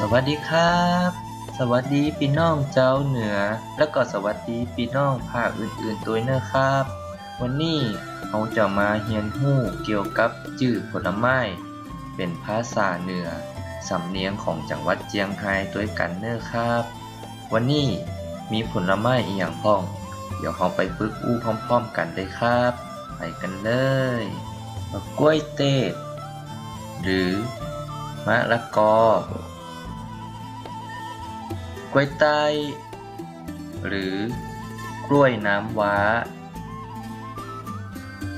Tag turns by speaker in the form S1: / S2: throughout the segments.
S1: สวัสดีครับ สวัสดีพี่น้องเจ้าเหนือ แล้วก็สวัสดีพี่น้องภาคอื่นๆตัวเนอะครับ วันนี้เราจะมาเรียนรู้เกี่ยวกับจื่อผลไม้ เป็นภาษาเหนือ สำเนียงของจังหวัดเจียงไฮ้ด้วยกันเนอครับ วันนี้มีผลไม้อีกอย่างพ้อง เดี๋ยวเราไปฝึกอู้พร้อม ๆ กันเลยครับ ไปกันเลยมะกล้วยเต้หรือมะละกอ กล้วยไต้ หรือกล้วยน้ำว้า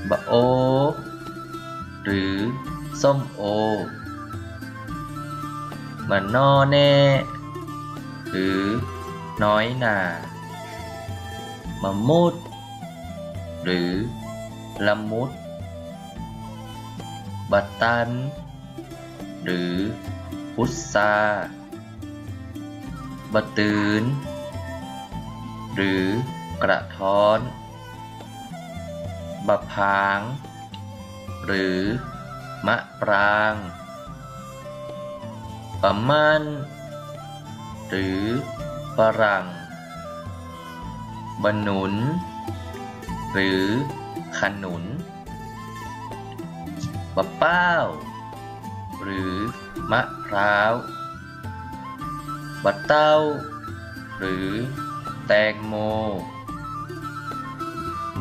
S1: บะโอ หรือส้มโอมะนอแน่ หรือน้อยหนามะมุด หรือละมุดบัตตัน หรือพุทรา บะตืนหรือกระท้อนบะพาง หรือ มะปรางบะมันหรือฝรั่งบะหนุน หรือขนุนบะเป้า หรือมะพร้าว บะเต้า หรือ แตงโม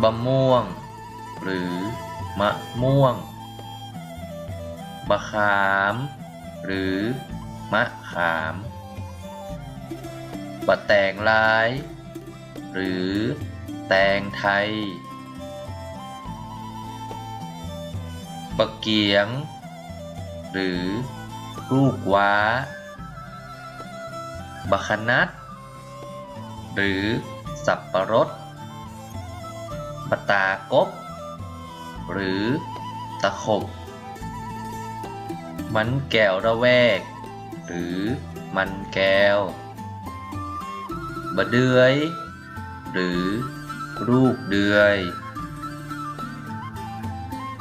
S1: บะม่วง หรือ มะม่วงบะขาม หรือ มะขามบะแตงลาย หรือ แตงไทยบะเกียง หรือ ลูกว้า บะคนัดหรือสับประรดบตากบ หรือตะขบ มันแก้วระแวก หรือมันแก้วบะเดือย หรือลูกเดือย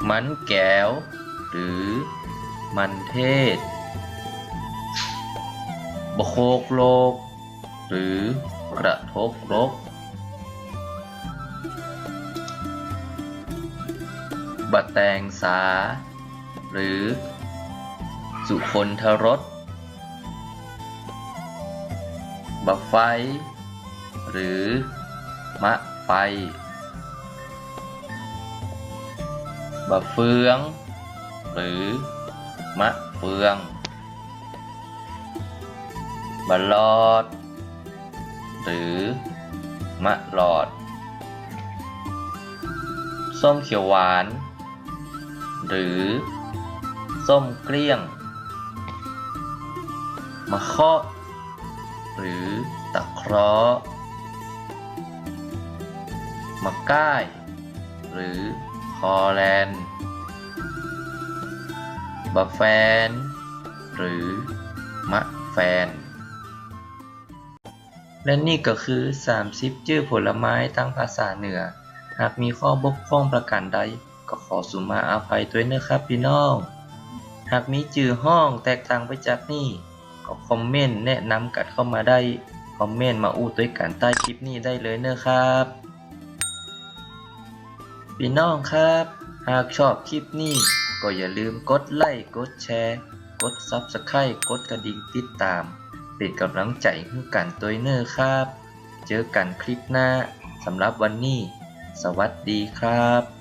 S1: มันแก้ว หรือมันเทศ บโคกโลก หรือกระทบรกบะแตงสา หรือ สุคนทรสบะไฟ หรือ มะไฟบะเฟือง หรือ มะเฟือง บลอด หรือ มะลอด ส้มเขียวหวาน หรือ ส้มเกลี้ยง มะเคาะหรือตะเคราะห์มะก้าย หรือคอแลนบะแฟน หรือ มะแฟน และนี่ก็คือ 30 ชื่อผลไม้ทางภาษาเหนือ หากมีข้อบกพร่องประการใด ก็ขอสุมาอาภัยด้วยนะครับพี่น้อง หากมีจื่อห้องแตกต่างไปจากนี่ก็คอมเมนต์แนะนำกันเข้ามาได้ คอมเมนต์มาอู้ด้วยกันใต้คลิปนี้ได้เลยเนอะครับ พี่น้องครับ หากชอบคลิปนี้ ก็อย่าลืมกดไลค์ กดแชร์ กด Subscribe กดกระดิ่งติดตาม เป็นกำลังใจให้กันตัวเนอร์ครับ เจอกันคลิปหน้าสำหรับวันนี้ สวัสดีครับ